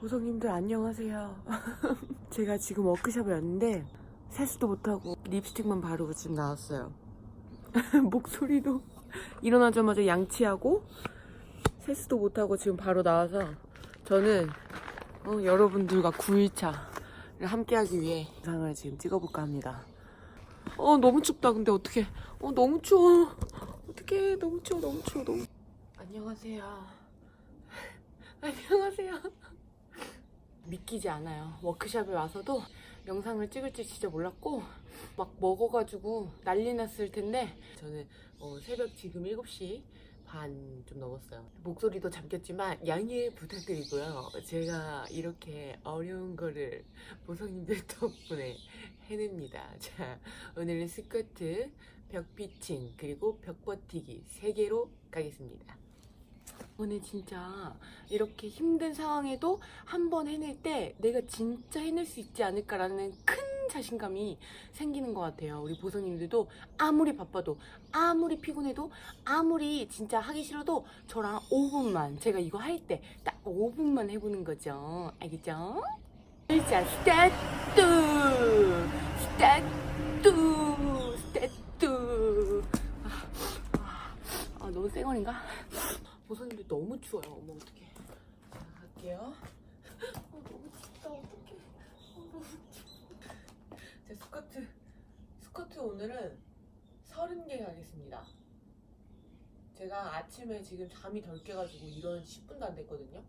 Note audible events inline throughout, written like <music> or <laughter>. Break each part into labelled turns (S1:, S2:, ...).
S1: 고성님들 안녕하세요. <laughs> 제가 지금 워크숍에 왔는데 세수도 못하고 립스틱만 바르고 지금 나왔어요. <laughs> 목소리도 <laughs> 일어나자마자 양치하고 세수도 못하고 지금 바로 나와서 저는 어, 여러분들과 9일차를 함께하기 위해 영상을 지금 찍어볼까 합니다. 어 너무 춥다. 근데 어떻게 어 너무 추워. 어떻게 너무 추워. 너무 추워. 너무 안녕하세요. 안녕하세요 믿기지 않아요. 워크숍에 와서도 영상을 찍을 줄 진짜 몰랐고 막 먹어가지고 난리 났을 텐데 저는 어, 새벽 지금 7시 반 좀 넘었어요. 목소리도 잠겼지만 양해 부탁드리고요. 제가 이렇게 어려운 거를 보성님들 덕분에 해냅니다. 자 오늘은 스커트 벽피칭 그리고 벽 버티기 3개로 가겠습니다 오늘 진짜 이렇게 힘든 상황에도 한 번 해낼 때 내가 진짜 해낼 수 있지 않을까라는 큰 자신감이 생기는 것 같아요. 우리 보성님들도 아무리 바빠도 아무리 피곤해도 아무리 진짜 하기 싫어도 저랑 5분만 제가 이거 할 때 딱 5분만 해보는 거죠. 알겠죠? 자! 스타트! 스타트! 아, 아, 아, 너무 쌩얼인가? 보선님들 너무 추워요. 어머 어떡해. 자 갈게요. 어, 너무 춥다 어떡해. 어, 너무 추워. 제 스커트 스커트 오늘은 30개 가겠습니다. 제가 아침에 지금 잠이 덜 깨가지고 이런 10분도 안 됐거든요.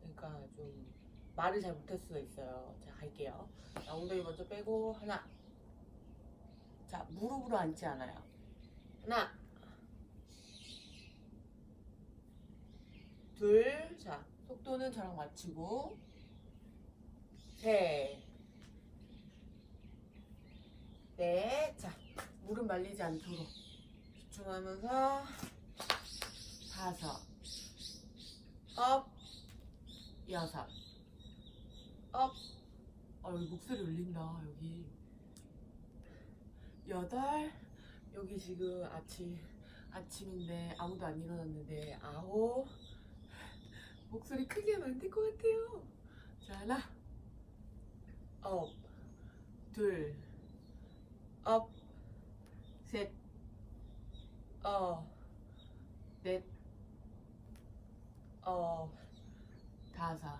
S1: 그러니까 좀 말을 잘 못할 수가 있어요. 자 갈게요. 자, 엉덩이 먼저 빼고 하나. 자 무릎으로 앉지 않아요. 하나. 둘, 자, 속도는 저랑 맞추고, 셋, 넷, 자, 무릎 말리지 않도록 집중하면서, 다섯, 업, 여섯, 업, 어, 여기 목소리 울린다, 여기. 여덟, 여기 지금 아침, 아침인데 아무도 안 일어났는데, 아홉, 목소리 크게 하면 안 될 것 같아요. 자, 하나, 업, 둘, 업, 셋, 어, 넷, 어, 다섯,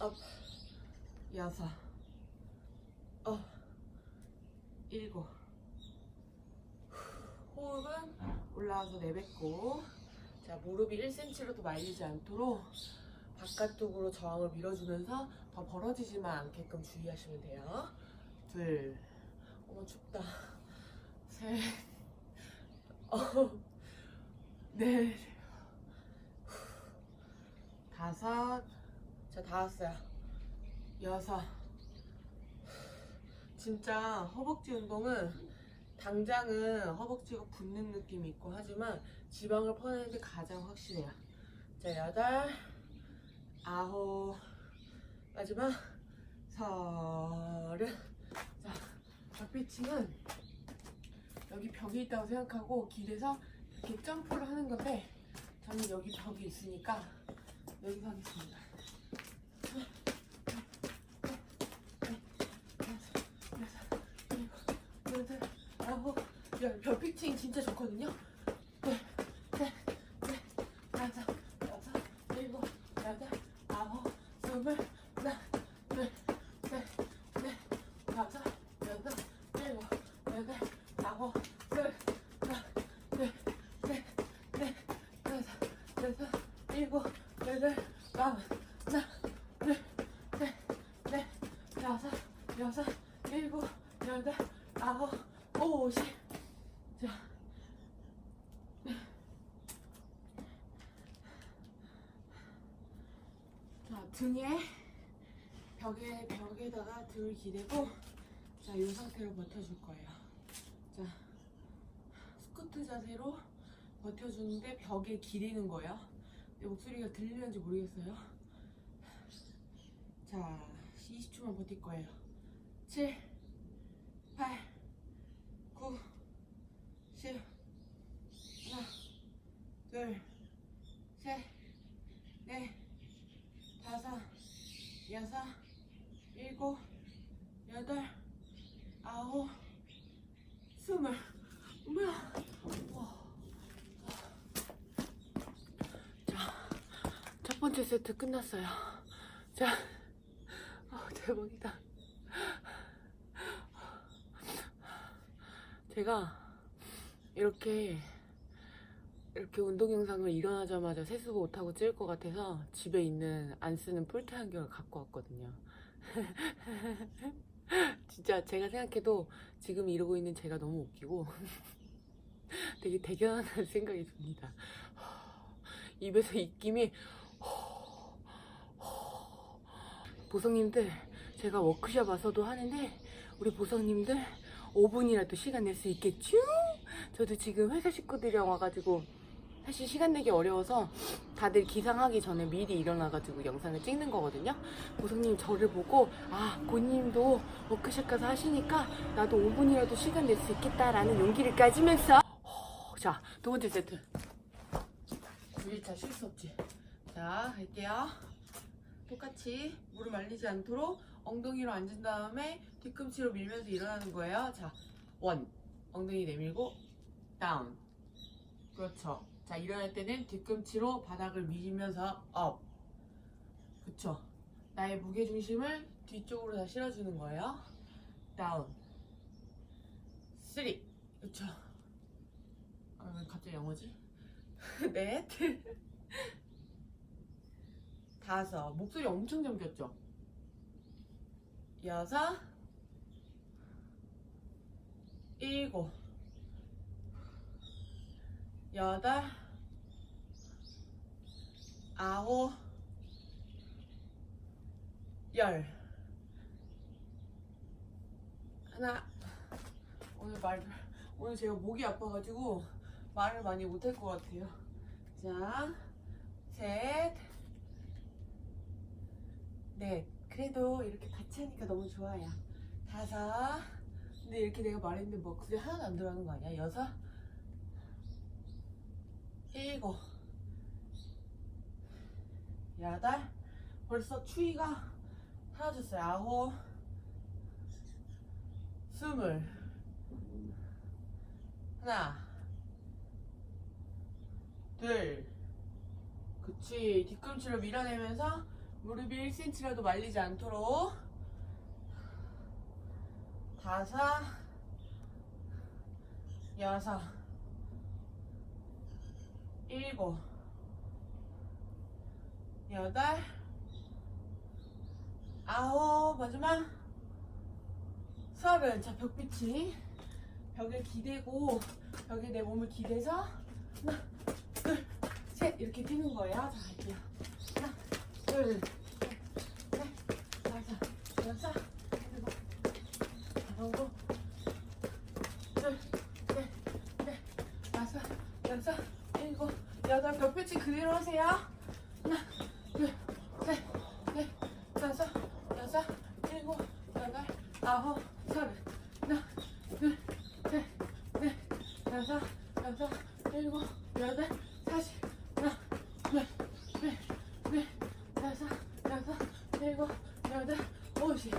S1: 업, 여섯, 어, 일곱. 호흡은 올라와서 내뱉고. 자, 무릎이 1cm로도 말리지 않도록 바깥쪽으로 저항을 밀어주면서 더 벌어지지만 않게끔 주의하시면 돼요. 둘, 어머 춥다. 셋, <laughs> 어, 넷, 다섯, 자, 다 왔어요. 여섯. 진짜 허벅지 운동은 당장은 허벅지가 붓는 느낌이 있고 하지만 지방을 퍼내는 게 가장 확실해요. 자, 여덟, 아홉, 마지막 서른. 자, 벽피칭은 여기 벽이 있다고 생각하고 길에서 이렇게 점프를 하는 건데 저는 여기 벽이 있으니까 여기서 하겠습니다. 여덟, 열. 벽피칭 진짜 좋거든요. 둘, 셋, 넷, 다섯, 여섯, 일곱, 여덟, 아홉, 스물, 하나, 둘, 셋, 넷, 다섯, 여섯, 일곱, 여덟, 아홉, 둘, 하나, 둘, 셋, 넷, 다섯, 여섯, 일곱, 여덟, 아홉, 하나, 둘, 셋, 넷, 다섯, 여섯, 일곱, 여덟, 아홉, 오십. 자. 자, 등에 벽에 벽에다가 등을 기대고 자, 이 상태로 버텨줄 거예요. 자, 스쿼트 자세로 버텨주는데 벽에 기대는 거예요. 내 목소리가 들리는지 모르겠어요. 자, 20초만 버틸 거예요. 7, 8, 9, 10, 하나, 둘, 셋, 넷, 여섯, 일곱, 여덟, 아홉, 스물. 뭐야? 와. 자, 첫 번째 세트 끝났어요. 자, 아, 대박이다. 제가 이렇게 이렇게 운동 영상을 일어나자마자 세수도 못하고 찍을 것 같아서 집에 있는 안 쓰는 뿔테 안경을 갖고 왔거든요. <laughs> 진짜 제가 생각해도 지금 이러고 있는 제가 너무 웃기고 <laughs> 되게 대견하다는 생각이 듭니다. 입에서 입김이 보성님들 제가 워크숍 와서도 하는데 우리 보성님들 5분이라도 시간 낼 수 있겠죠? 저도 지금 회사 식구들이랑 와가지고 사실 시간 내기 어려워서 다들 기상하기 전에 미리 일어나가지고 영상을 찍는 거거든요. 보성님 저를 보고 아 고님도 워크숍 가서 하시니까 나도 5분이라도 시간 낼 수 있겠다라는 용기를 가지면서 자두 번째 세트 9일차 실수 없지. 자 갈게요. 똑같이 무릎 말리지 않도록 엉덩이로 앉은 다음에 뒤꿈치로 밀면서 일어나는 거예요. 자, 원. 엉덩이 내밀고 다운. 그렇죠. 자, 일어날 때는 뒤꿈치로 바닥을 밀면서 업. 그렇죠. 나의 무게 중심을 뒤쪽으로 다 실어주는 거예요. 다운. 쓰리. 그렇죠. 아, 왜 갑자기 영어지? 넷. <laughs> <laughs> 다섯. 목소리 엄청 잠겼죠? 여섯. 일곱. 여덟. 아홉. 열. 하나. 오늘 말, 오늘 제가 목이 아파가지고 말을 많이 못할 것 같아요. 자, 셋. 넷. 그래도 이렇게 같이 하니까 너무 좋아요. 다섯. 근데 이렇게 내가 말했는데 목소리 하나도 안 들어가는 거 아니야? 여섯. 일곱. 여덟. 벌써 추위가 사라졌어요. 아홉. 스물. 하나. 둘. 그치. 뒤꿈치를 밀어내면서 무릎이 1cm라도 말리지 않도록. 다섯. 여섯. 일곱. 여덟. 아홉. 마지막. 서른. 자, 벽빛이. 벽에 기대고, 벽에 내 몸을 기대서, 하나, 둘, 셋. 이렇게 뛰는 거예요. 자, 갈게요. 하나, 둘, 셋, 넷, 다섯, 여섯, 일곱, 여덟, 둘, 셋, 넷, 다섯, 여섯, 일곱, 여덟. 벽빛이 그대로 하세요. 하나, 둘, 셋, 넷, 다섯, 여섯, 일곱, 여덟, 아홉, 서른. 하나, 둘, 셋, 넷, 다섯, 여섯, 일곱, 여덟, 사십. 하나, 둘, 셋, 넷, 다섯, 여섯, 일곱, 여덟, 오십.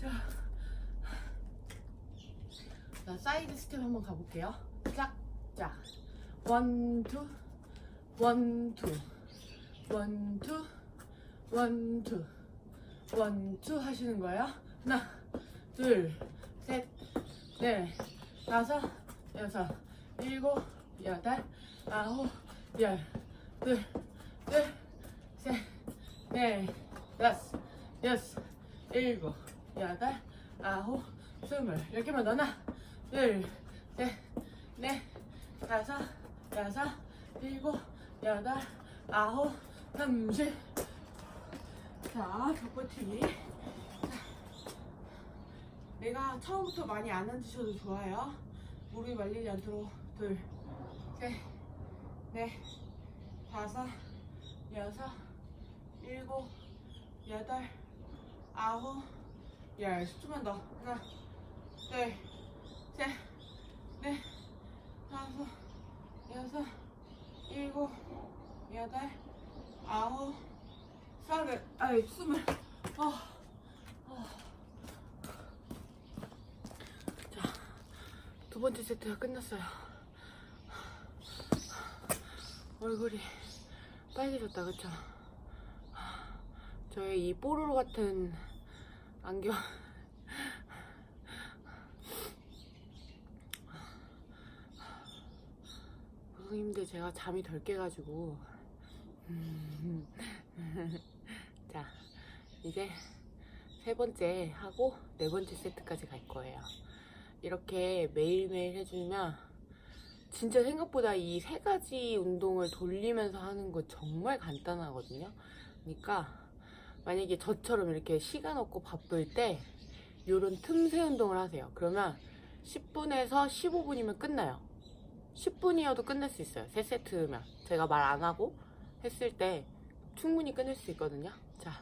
S1: 자, 자 사이드 스텝 한번 가볼게요. 짝, 짝. 원, 투, 원, 투, 원, 투, 원, 투, 원, 투 하시는 거예요. 하나, 둘, 셋, 넷, 다섯, 여섯, 일곱, 여덟, 아홉, 열, 둘, 둘, 셋, 넷, 다섯, 여섯, 일곱, 여덟, 아홉, 스물. 열 개만 더 하나, 둘, 셋, 넷, 다섯, 여섯, 일곱, 여덟, 아홉, 삼십. 자, 벽버티기. 내가 처음부터 많이 안 앉으셔도 좋아요. 무릎이 말리지 않도록 둘, 셋, 넷, 다섯, 여섯, 일곱, 여덟, 아홉, 열. 10초만 더. 하나, 둘, 셋, 넷, 다섯, 여섯, 일곱, 여덟, 아홉, 서른, 아이, 스물. 아, 아. 자, 두 번째 세트가 끝났어요. 얼굴이 빨개졌다, 그쵸? 저의 이 뽀로로 같은 안경. 선생님들 제가 잠이 덜 깨가지고. <laughs> 자, 이제 세 번째 하고 네 번째 세트까지 갈 거예요. 이렇게 매일매일 해주면 진짜 생각보다 이 세 가지 운동을 돌리면서 하는 거 정말 간단하거든요. 그러니까 만약에 저처럼 이렇게 시간 없고 바쁠 때 이런 틈새 운동을 하세요. 그러면 10분에서 15분이면 끝나요. 10분이어도 끝낼 수 있어요. 세 세트면. 제가 말 안 하고 했을 때 충분히 끝낼 수 있거든요. 자.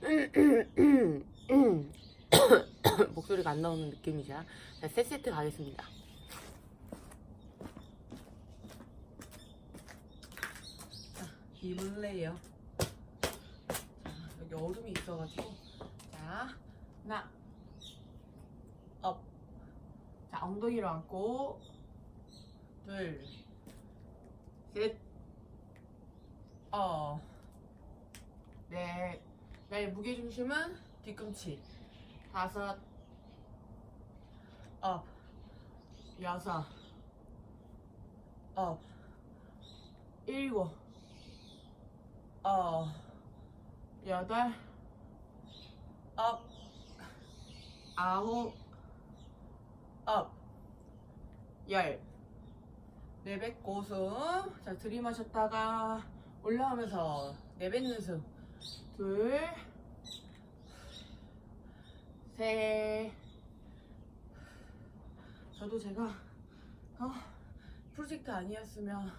S1: <coughs> 목소리가 안 나오는 느낌이죠. 자, 세 세트 가겠습니다. 자, 이블레요. 자, 여기 얼음이 있어가지고. 자, 하나, 업. 자, 엉덩이로 앉고. 둘, 셋, 어, 넷. 나의 무게중심은 뒤꿈치. 다섯, 업, 여섯, 업, 일곱, 어, 여덟, 업, 아홉, 업, 열. 내뱉고 숨. 자, 들이마셨다가 올라오면서 내뱉는 숨. 둘, 셋. 저도 제가 어, 프로젝트 아니었으면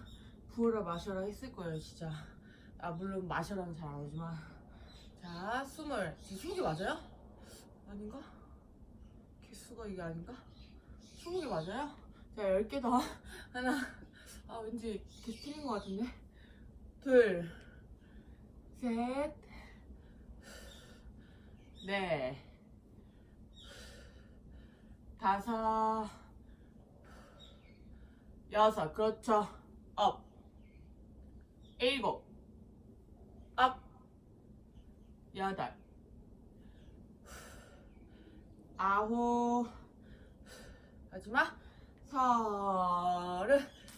S1: 부어라 마셔라 했을 거예요, 진짜. 아, 물론 마셔라는 잘안 하지만. 자, 스물. 지금 스무 개 맞아요? 아닌가? 개수가 이게 아닌가? 스무 개 맞아요? 자, 열개 더. <laughs> 하나. 아, 왠지 계속 틀린 것 같은데? 둘, 셋, 넷, 다섯, 여섯. 그렇죠. 업. 일곱, 업. 여덟, 아홉, 마지막 서른.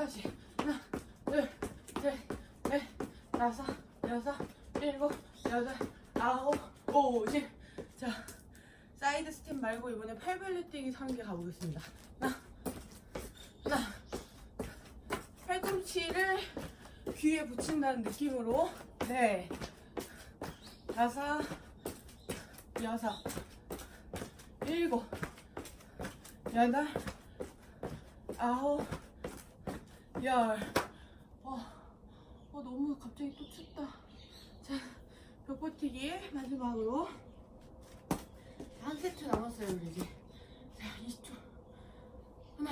S1: 다시. 하나, 둘, 셋, 넷, 다섯, 여섯, 일곱, 여덟, 아홉, 오십. 자, 사이드 스텝 말고 이번에 팔벌레 뛰기 3개 가보겠습니다. 하나, 하나. 팔꿈치를 귀에 붙인다는 느낌으로. 네. 다섯, 여섯, 일곱, 여덟, 아홉, 열. 어, 어, 너무 갑자기 또 춥다. 자, 벽버티기 마지막으로. 한 세트 남았어요, 우리 이제. 자, 20초. 하나,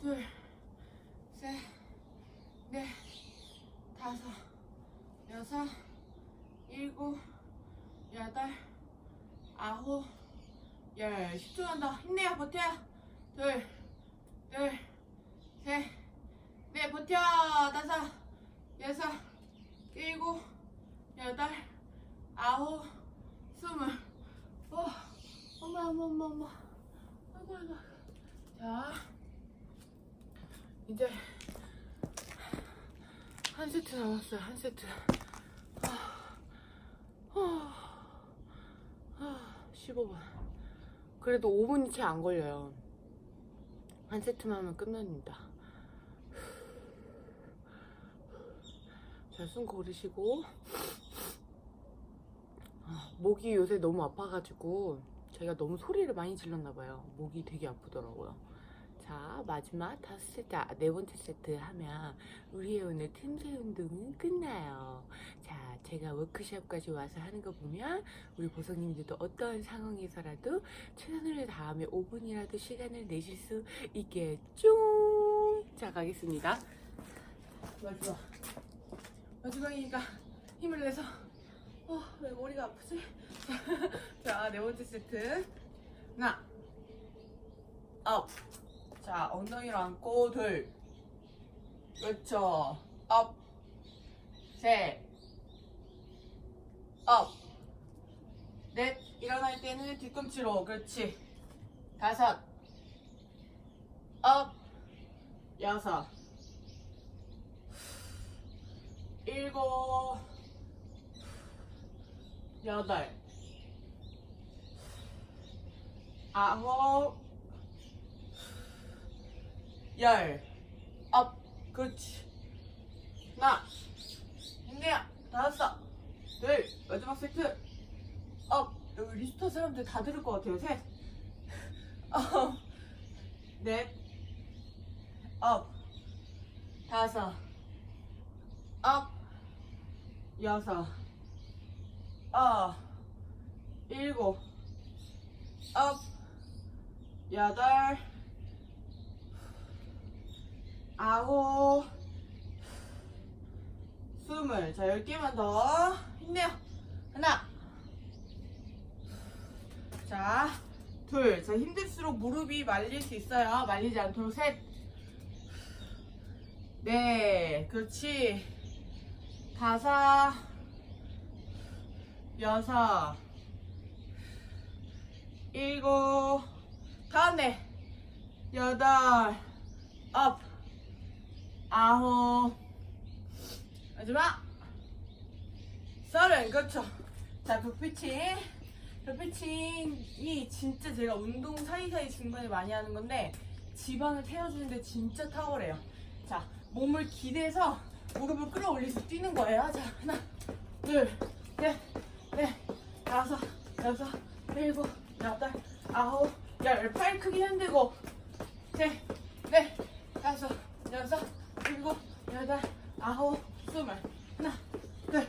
S1: 둘, 셋, 넷, 다섯, 여섯, 일곱, 여덟, 아홉, 열. 10초 한다. 힘내요, 버텨요. 둘, 둘, 셋, 넷, 버텨. 다섯, 여섯, 일곱, 여덟, 아홉, 스물. 어, 엄마, 엄마, 엄마, 엄마. 아이고, 아이고. 자, 이제 한 세트 남았어요. 한 세트. 아, 아, 아, 15분. 그래도 5분이 채 안 걸려요. 한 세트만 하면 끝납니다. 자, 숨 고르시고. 목이 요새 너무 아파가지고 제가 너무 소리를 많이 질렀나 봐요. 목이 되게 아프더라고요. 자 마지막 다섯 세트 아, 네 번째 세트 하면 우리의 오늘 틈새 운동은 끝나요. 자 제가 워크숍까지 와서 하는 거 보면 우리 보성님들도 어떠한 상황에서라도 최선을 다하며 5분이라도 시간을 내실 수 있겠죠. 자 가겠습니다. 마지막 마지막이니까 힘을 내서 어, 왜 머리가 아프지? <laughs> 자, 네 번째 세트. 하나, 업. 자, 엉덩이로 안고, 둘. 그렇죠. 업. 셋. 업. 넷. 일어날 때는 뒤꿈치로. 그렇지. 다섯. 업. 여섯. 일곱. 여덟, 아홉, 열, 업, 그렇지. 하나, 힘내요. 다섯, 둘, 마지막 세트, 업. 여기 리스터 사람들 다 들을 것 같아요. 셋, <laughs> 업, 넷, 업, 다섯, 업, 여섯. 어, 일곱, 업, 여덟, 아홉, 스물. 자, 열 개만 더. 힘내요. 하나. 자, 둘. 자, 힘들수록 무릎이 말릴 수 있어요. 말리지 않도록 셋. 네, 그렇지. 다섯. 여섯, 일곱, 다음에 여덟, 업, 아홉, 마지막 서른, 그렇죠. 자, 벽피칭. 벽피칭이 진짜 제가 운동 사이사이 중간에 많이 하는 건데 지방을 태워주는데 진짜 탁월해요. 자, 몸을 기대서 무릎을 끌어올려서 뛰는 거예요. 자, 하나, 둘, 셋, 넷, 다섯, 여섯, 일곱, 여덟, 아홉, 열. 팔 크게 흔들고. 셋, 넷, 다섯, 여섯, 일곱, 여덟, 아홉, 스물. 하나, 둘,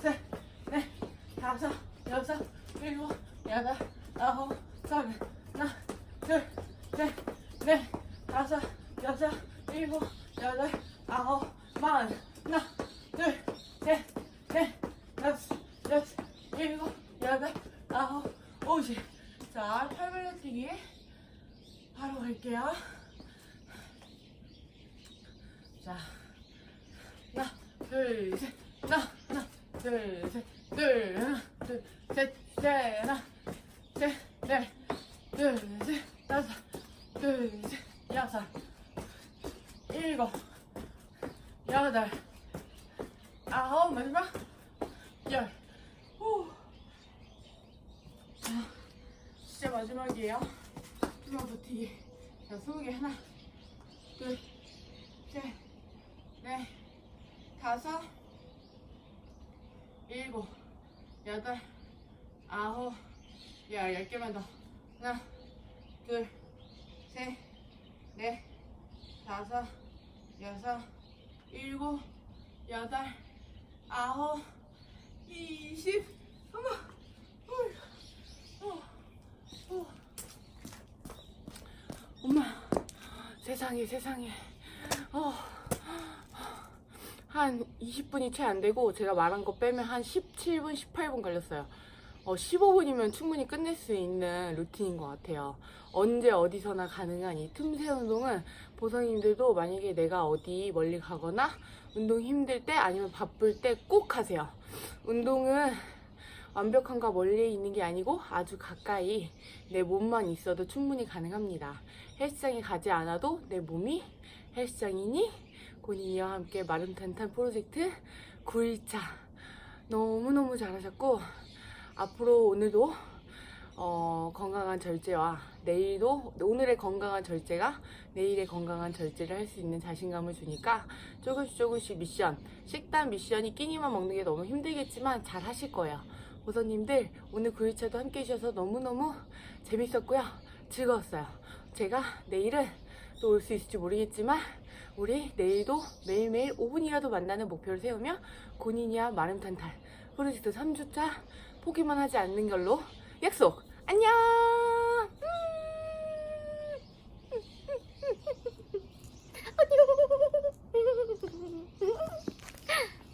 S1: 셋, 넷, 다섯, 여섯, 일곱, 여덟, 아홉, 서른. 하나, 둘, 셋, 넷, 다섯, 여섯, 일곱, 여덟, 아홉, 마흔. 하나, 둘, 셋, 넷, 다섯, 여섯, 일곱, 여덟, 아홉, 오십. 자, 팔벌려 뛰기. 바로 갈게요. 자, 하나, 둘, 셋, 하나, 하나, 둘, 셋, 둘, 하나, 둘, 셋, 셋, 하나, 셋, 넷, 둘, 셋, 다섯, 둘, 셋, 여섯, 일곱, 여덟, 아홉, 마지막, 열. 후. 자, 진짜 마지막이에요. 두명 버티기. 자, 스무 개 하나, 둘, 셋, 넷, 다섯, 일곱, 여덟, 아홉, 열, 열 개만 더. 하나, 둘, 셋, 넷, 다섯, 여섯, 일곱, 여덟, 아홉, 이십, 어머, 어, 어. 엄마, 세상에, 세상에. 어, 한 20분이 채 안 되고, 제가 말한 거 빼면 한 17분, 18분 걸렸어요. 어, 15분이면 충분히 끝낼 수 있는 루틴인 것 같아요. 언제 어디서나 가능한 이 틈새 운동은 보성님들도 만약에 내가 어디 멀리 가거나 운동 힘들 때 아니면 바쁠 때 꼭 하세요. 운동은 완벽함과 멀리 있는 게 아니고 아주 가까이 내 몸만 있어도 충분히 가능합니다. 헬스장에 가지 않아도 내 몸이 헬스장이니 고니와 함께 마름 탄탄 프로젝트 9일차 너무너무 잘하셨고 앞으로 오늘도 어, 건강한 절제와 내일도 오늘의 건강한 절제가 내일의 건강한 절제를 할 수 있는 자신감을 주니까 조금씩 조금씩 미션 식단 미션이 끼니만 먹는 게 너무 힘들겠지만 잘 하실 거예요 보선님들 오늘 9일차도 함께 해주셔서 너무너무 재밌었고요. 즐거웠어요. 제가 내일은 또 올 수 있을지 모르겠지만 우리 내일도 매일매일 5분이라도 만나는 목표를 세우며 고니니아 마름탄탈 프로젝트 3주차 포기만 하지 않는 걸로 약속! 안녕! 음. <laughs> 안녕!